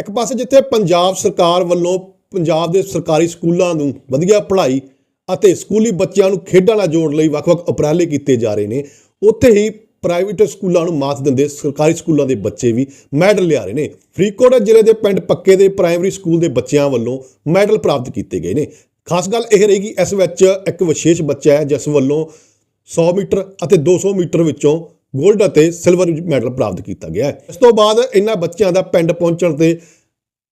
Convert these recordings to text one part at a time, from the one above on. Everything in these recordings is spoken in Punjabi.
ਇੱਕ ਪਾਸੇ ਜਿੱਥੇ ਪੰਜਾਬ ਸਰਕਾਰ ਵੱਲੋਂ ਪੰਜਾਬ ਦੇ ਸਰਕਾਰੀ ਸਕੂਲਾਂ ਨੂੰ ਵਧੀਆ ਪੜ੍ਹਾਈ ਅਤੇ ਸਕੂਲੀ ਬੱਚਿਆਂ ਨੂੰ ਖੇਡਾਂ ਨਾਲ ਜੋੜਨ ਲਈ ਵੱਖ-ਵੱਖ ਉਪਰਾਲੇ ਕੀਤੇ ਜਾ ਰਹੇ ਨੇ, ਉੱਥੇ ਹੀ ਪ੍ਰਾਈਵੇਟ ਸਕੂਲਾਂ ਨੂੰ ਮਾਤ ਦਿੰਦੇ ਸਰਕਾਰੀ ਸਕੂਲਾਂ ਦੇ ਬੱਚੇ ਵੀ ਮੈਡਲ ਲਿਆ ਰਹੇ ਨੇ। ਫਰੀਦਕੋਟ ਜ਼ਿਲ੍ਹੇ ਦੇ ਪਿੰਡ ਪੱਕੇ ਦੇ ਪ੍ਰਾਇਮਰੀ ਸਕੂਲ ਦੇ ਬੱਚਿਆਂ ਵੱਲੋਂ ਮੈਡਲ ਪ੍ਰਾਪਤ ਕੀਤੇ ਗਏ ਨੇ। ਖਾਸ ਗੱਲ ਇਹ ਰਹੇਗੀ ਇਸ ਵਿੱਚ ਇੱਕ ਵਿਸ਼ੇਸ਼ ਬੱਚਾ ਹੈ, ਜਿਸ ਵੱਲੋਂ 100 ਮੀਟਰ ਅਤੇ 200 ਮੀਟਰ ਵਿੱਚੋਂ 골ਡ ਅਤੇ ਸਿਲਵਰ ਮੈਡਲ ਪ੍ਰਾਪਤ ਕੀਤਾ ਗਿਆ ਹੈ। ਇਸ ਤੋਂ ਬਾਅਦ ਇਹਨਾਂ ਬੱਚਿਆਂ ਦਾ ਪਿੰਡ ਪਹੁੰਚਣ ਤੇ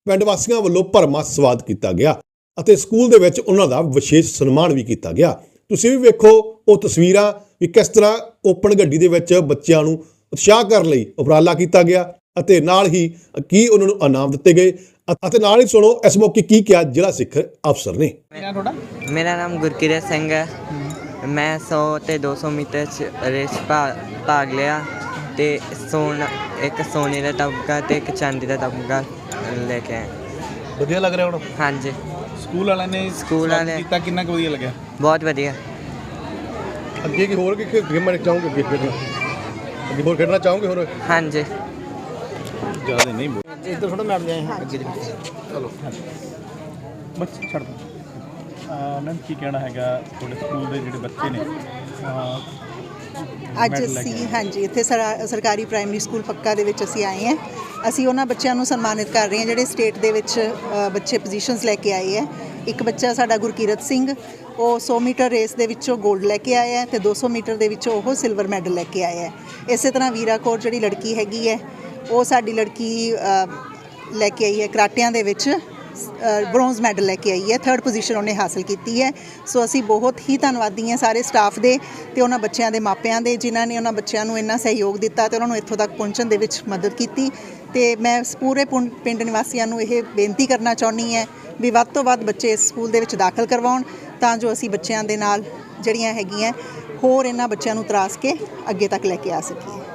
ਪਿੰਡ ਵਾਸੀਆਂ ਵੱਲੋਂ ਭਰਮਾ ਸਵਾਗਤ ਕੀਤਾ ਗਿਆ ਅਤੇ ਸਕੂਲ ਦੇ ਵਿੱਚ ਉਹਨਾਂ ਦਾ ਵਿਸ਼ੇਸ਼ ਸਨਮਾਨ ਵੀ ਕੀਤਾ ਗਿਆ। ਤੁਸੀਂ ਵੀ ਵੇਖੋ ਉਹ ਤਸਵੀਰਾਂ ਵੀ ਕਿਸ ਤਰ੍ਹਾਂ ਓਪਨ ਗੱਡੀ ਦੇ ਵਿੱਚ ਬੱਚਿਆਂ ਨੂੰ ਉਤਸ਼ਾਹ ਕਰਨ ਲਈ ਉਪਰਾਲਾ ਕੀਤਾ ਗਿਆ ਅਤੇ ਨਾਲ ਹੀ ਕੀ ਉਹਨਾਂ ਨੂੰ ਇਨਾਮ ਦਿੱਤੇ ਗਏ ਅਤੇ ਨਾਲ ਹੀ ਸੁਣੋ ਇਸ ਮੌਕੇ ਕੀ ਕਿਹਾ ਜ਼ਿਲ੍ਹਾ ਸਿੱਖ ਅਫਸਰ ਨੇ। ਮੇਰਾ ਨਾਮ ਗੁਰਕਿਰਤ ਸਿੰਘ ਹੈ। ਮੈਂ 100 ਤੇ 200 ਮੀਟਰ ਚ ਰੇਸ ਭਾਗ ਲਿਆ ਤੇ ਸੋਨ ਇੱਕ ਸੋਨੇ ਦਾ ਤਮਗਾ ਤੇ ਇੱਕ ਚਾਂਦੀ ਦਾ ਤਮਗਾ ਲੈ ਕੇ ਆਇਆ। ਵਧੀਆ ਲੱਗ ਰਿਹਾ ਹੁਣ? ਹਾਂਜੀ। ਸਕੂਲ ਵਾਲਿਆਂ ਨੇ ਸਕੂਲ ਸਵਾਗਤ ਵਾਲੇ- ਕੀਤਾ ਕਿੰਨਾ ਕੁ ਵਧੀਆ ਲੱਗਿਆ? ਬਹੁਤ ਵਧੀਆ। ਅੱਗੇ ਕੀ ਹੋਰ ਕੀ ਗੇਮਾਂ ਚਾਹੋਗੇ ਅੱਗੇ ਖੇਡਣਾ? ਅੱਗੇ ਹੋਰ ਖੇਡਣਾ ਚਾਹੋਗੇ ਹੋਰ? ਹਾਂਜੀ। ਜ਼ਿਆਦਾ ਨਹੀਂ ਬੋਲ ਇੱਧਰ ਥੋੜਾ ਮੈਮ ਜਾਏ ਅੱਗੇ ਬਸ ਛੱਡ ਦੋ ਮੈਮ ਕੀ ਕਹਿਣਾ ਹੈਗਾ ਤੁਹਾਡੇ ਸਕੂਲ ਦੇ ਜਿਹੜੇ ਬੱਚੇ ਨੇ? ਅੱਜ ਅਸੀਂ ਹਾਂਜੀ ਇੱਥੇ ਸਰਾ- ਸਰਕਾਰੀ ਪ੍ਰਾਇਮਰੀ ਸਕੂਲ ਪੱਕਾ ਦੇ ਵਿੱਚ ਅਸੀਂ ਆਏ ਹਾਂ। ਅਸੀਂ ਉਹਨਾਂ ਬੱਚਿਆਂ ਨੂੰ ਸਨਮਾਨਿਤ ਕਰ ਰਹੇ ਹਾਂ ਜਿਹੜੇ ਸਟੇਟ ਦੇ ਵਿੱਚ ਅ, ਬੱਚੇ ਪੋਜੀਸ਼ਨਸ ਲੈ ਕੇ ਆਏ ਹੈ। ਇੱਕ ਬੱਚਾ ਸਾਡਾ ਗੁਰਕੀਰਤ ਸਿੰਘ ਉਹ 100 ਮੀਟਰ ਰੇਸ ਦੇ ਵਿੱਚੋਂ 골ਡ ਲੈ ਕੇ ਆਇਆ ਹੈ ਤੇ 200 ਮੀਟਰ ਦੇ ਵਿੱਚੋਂ ਉਹ ਸਿਲਵਰ ਮੈਡਲ ਲੈ ਕੇ ਆਇਆ ਹੈ। ਇਸੇ ਤਰ੍ਹਾਂ ਵੀਰਾ ਕੌਰ ਜਿਹੜੀ ਲੜਕੀ ਹੈਗੀ ਹੈ ਉਹ ਸਾਡੀ ਲੜਕੀ ਅ, ਲੈ ਕੇ ਆਈ ਹੈ ਕਰਾਟਿਆਂ ਦੇ ਵਿੱਚ। ਬ੍ਰੌਂਜ਼ ਮੈਡਲ ਲੈ ਕੇ ਆਈ ਹੈ। ਥਰਡ ਪੋਜੀਸ਼ਨ ਉਹਨੇ ਹਾਸਲ ਕੀਤੀ ਹੈ। ਸੋ ਅਸੀਂ ਬਹੁਤ ਹੀ ਧੰਨਵਾਦੀ ਹਾਂ ਸਾਰੇ ਸਟਾਫ ਦੇ ਤੇ ਉਹਨਾਂ ਬੱਚਿਆਂ ਦੇ ਮਾਪਿਆਂ ਦੇ ਜਿਨ੍ਹਾਂ ਨੇ ਉਹਨਾਂ ਬੱਚਿਆਂ ਨੂੰ ਇੰਨਾ ਸਹਿਯੋਗ ਦਿੱਤਾ ਤੇ ਉਹਨਾਂ ਨੂੰ ਇੱਥੋਂ ਤੱਕ ਪਹੁੰਚਣ ਦੇ ਵਿੱਚ ਮਦਦ ਕੀਤੀ। ਤੇ ਮੈਂ ਪੂਰੇ ਪੁੰ- ਪਿੰਡ ਨਿਵਾਸੀਆਂ ਨੂੰ ਇਹ ਬੇਨਤੀ ਕਰਨਾ ਚਾਹੁੰਦੀ ਹਾਂ ਵੀ ਵੱਧ ਤੋਂ ਵੱਧ ਬੱਚੇ ਇਸ ਸਕੂਲ ਦੇ ਵਿੱਚ ਦਾਖਲ ਕਰਵਾਉਣ ਤਾਂ ਜੋ ਅਸੀਂ ਬੱਚਿਆਂ ਦੇ ਨਾਲ ਜਿਹੜੀਆਂ ਹੈਗੀਆਂ ਹੋਰ ਇਹਨਾਂ ਬੱਚਿਆਂ ਨੂੰ ਤਰਾਸ ਕੇ ਅੱਗੇ ਤੱਕ ਲੈ ਕੇ ਆ ਸਕੀਏ।